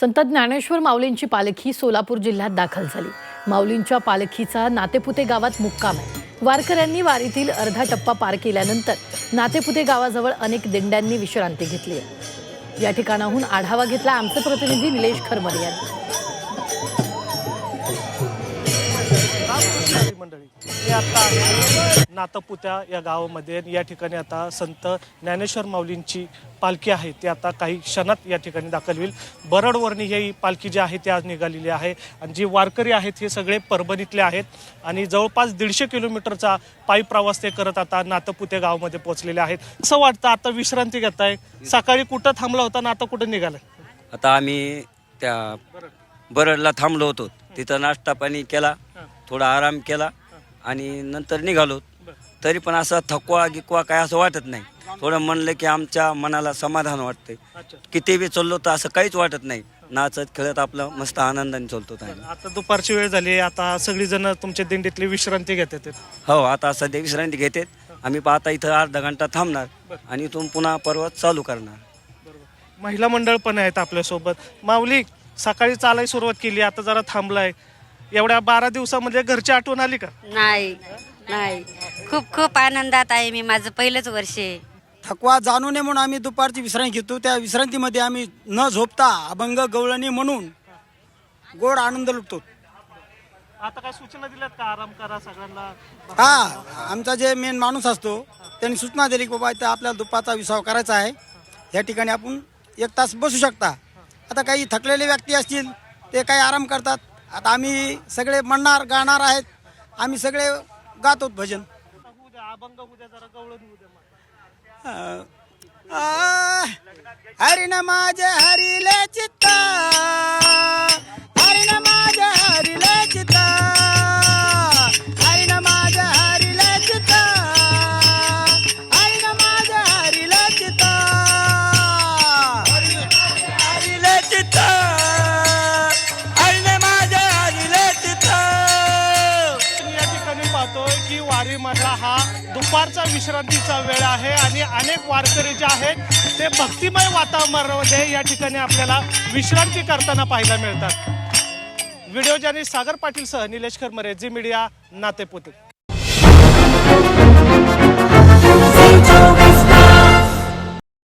संत ज्ञानेश्वर माऊलींची पालखी सोलापूर जिल्ह्यात दाखल झाली. माऊलींच्या पालखीचा नातेपुते गावात मुक्काम आहे. वारकऱ्यांनी वारीतील अर्धा टप्पा पार केल्यानंतर नातेपुते गावाजवळ अनेक दिंड्यांनी विश्रांती घेतली आहे. या ठिकाणाहून आढावा घेतला आमचे प्रतिनिधी निलेश खरमरे यांनी. मंडळी. मी आता नातपुत्या या गावामध्ये या ठिकाणी आता संत ज्ञानेश्वर माऊलींची पालखी आहे. ती आता काही क्षणात या ठिकाणी दाखल होईल. बरडवरणी ही पालखी जी आहे ती आज निघालेली आहे. आणि जी वारकरी आहेत हे सगळे परभणीतले आहेत. आणि जवळपास दीडशे किलोमीटरचा पायी प्रवास ते करत आता नातपुते गावामध्ये पोहोचलेले आहेत. असं वाटतं आता विश्रांती घेताय? सकाळी कुठं थांबला होता ना आता कुठं निघालाय? आता आम्ही त्या बरडला थांबलो होतो. तिथं नाश्ता पाणी केला. थोडा आराम केला आणि नंतर निघालो. तरी पण असं थकवा गिकवा काय असं वाटत नाही. थोडं म्हणलं की आमच्या मनाला समाधान वाटतंय. किती बी चाललो तर असं काहीच वाटत नाही. नाचत खेळत आपलं मस्त आनंदाने चालतो आता दुपारची वेळ झाली. आता सगळी जण तुमच्या दिंडीतली विश्रांती घेतात. हो आता सध्या विश्रांती घेते आम्ही पाहता इथं अर्धा घंटा थांबणार आणि इथून पुन्हा पर्वत चालू करणार. महिला मंडळ पण आहेत आपल्यासोबत. माऊली सकाळी चालायला सुरुवात केली. आता जरा थांबलाय. एवढ्या बारा दिवसामध्ये घरची आठवण आली का? नाही नाही. खूप खूप आनंदात आहे मी. माझं पहिलंच वर्ष आहे. थकवा जाणू नये म्हणून आम्ही दुपारची विश्रांती घेतो. त्या विश्रांतीमध्ये आम्ही न झोपता अभंग गवळणी म्हणून गोड आनंद लुटतो. आता काय सूचना दिल्यात का? आराम करा सगळ्यांना. हा आमचा जे मेन माणूस असतो त्यांनी सूचना दिली की बाबा इथं आपल्याला दुपारचा विसाव करायचा आहे. या ठिकाणी आपण एक तास बसू शकता. आता काही थकलेले व्यक्ती असतील ते काही आराम करतात. आता आम्ही सगळे म्हणणार गाणार आहेत. आम्ही सगळे गातो भजन. हरिण हरि माझे हरिले चित्ता. वारी मधला हा दुपारचा विश्रांतीचा वेळ आहे आणि अनेक वारकरी जे आहेत ते भक्तिमय वातावरणामध्ये या ठिकाणी आपल्याला विश्रांती करताना पाहायला मिळतात. व्हिडिओ ज्यांनी सागर पाटील सह निलेश खरमरे जी मीडिया नातेपुते.